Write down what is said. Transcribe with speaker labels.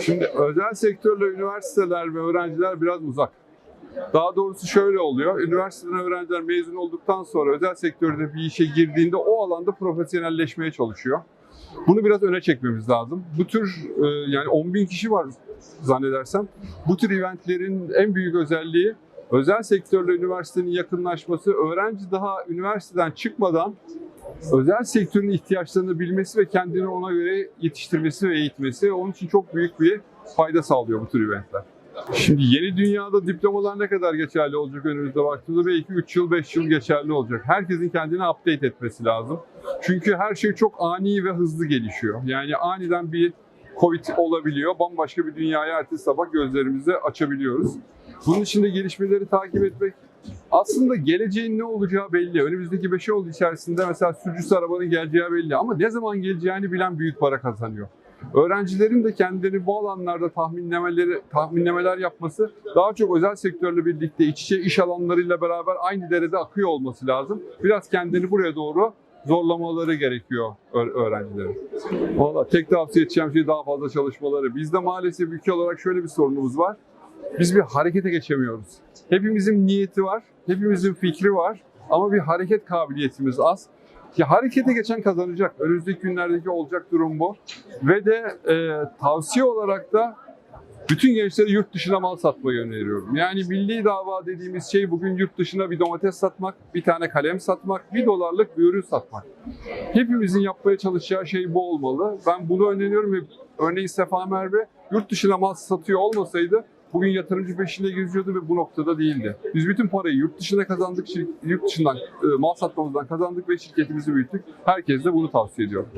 Speaker 1: Şimdi özel sektörle üniversiteler ve öğrenciler biraz uzak. Daha doğrusu şöyle oluyor. Üniversiteden öğrenciler mezun olduktan sonra özel sektörde bir işe girdiğinde o alanda profesyonelleşmeye çalışıyor. Bunu biraz öne çekmemiz lazım. Bu tür e, yani 10 bin kişi var zannedersem. Bu tür eventlerin en büyük özelliği özel sektörle üniversitenin yakınlaşması. Öğrenci daha üniversiteden çıkmadan özel sektörün ihtiyaçlarını bilmesi ve kendini ona göre yetiştirmesi ve eğitmesi onun için çok büyük bir fayda sağlıyor bu tür eventler. Şimdi yeni dünyada diplomalar ne kadar geçerli olacak önümüzde baktığımızda belki 3 yıl 5 yıl geçerli olacak. Herkesin kendini update etmesi lazım. Çünkü her şey çok ani ve hızlı gelişiyor. Yani aniden bir Covid olabiliyor. Bambaşka bir dünyaya ertesi sabah gözlerimizi açabiliyoruz. Bunun için de gelişmeleri takip etmek aslında geleceğin ne olacağı belli. Önümüzdeki 5 yıl içerisinde mesela sürücüsü arabanın geleceği belli ama ne zaman geleceğini bilen büyük para kazanıyor. Öğrencilerin de kendilerini bu alanlarda tahminlemeleri, tahminlemeler yapması daha çok özel sektörle birlikte iç içe iş alanlarıyla beraber aynı derede akıyor olması lazım. Biraz kendini buraya doğru zorlamaları gerekiyor öğrencilerin. Valla tek tavsiye edeceğim şey daha fazla çalışmaları. Bizde maalesef ülke olarak şöyle bir sorunumuz var. Biz bir harekete geçemiyoruz. Hepimizin niyeti var, hepimizin fikri var ama bir hareket kabiliyetimiz az. Ki harekete geçen kazanacak. Önümüzdeki günlerdeki olacak durum bu. Ve de e, tavsiye olarak da bütün gençlere yurt dışına mal satmayı öneriyorum. Yani milli dava dediğimiz şey bugün yurt dışına bir domates satmak, bir tane kalem satmak, bir dolarlık bir ürün satmak. Hepimizin yapmaya çalışacağı şey bu olmalı. Ben bunu öneriyorum ve örneğin Sefa Merve yurt dışına mal satıyor olmasaydı bugün yatırımcı peşinde geziyordu ve bu noktada değildi. Biz bütün parayı yurt dışına kazandık, yurt dışından e, mal satmamızdan kazandık ve şirketimizi büyüttük. Herkese de bunu tavsiye ediyorum.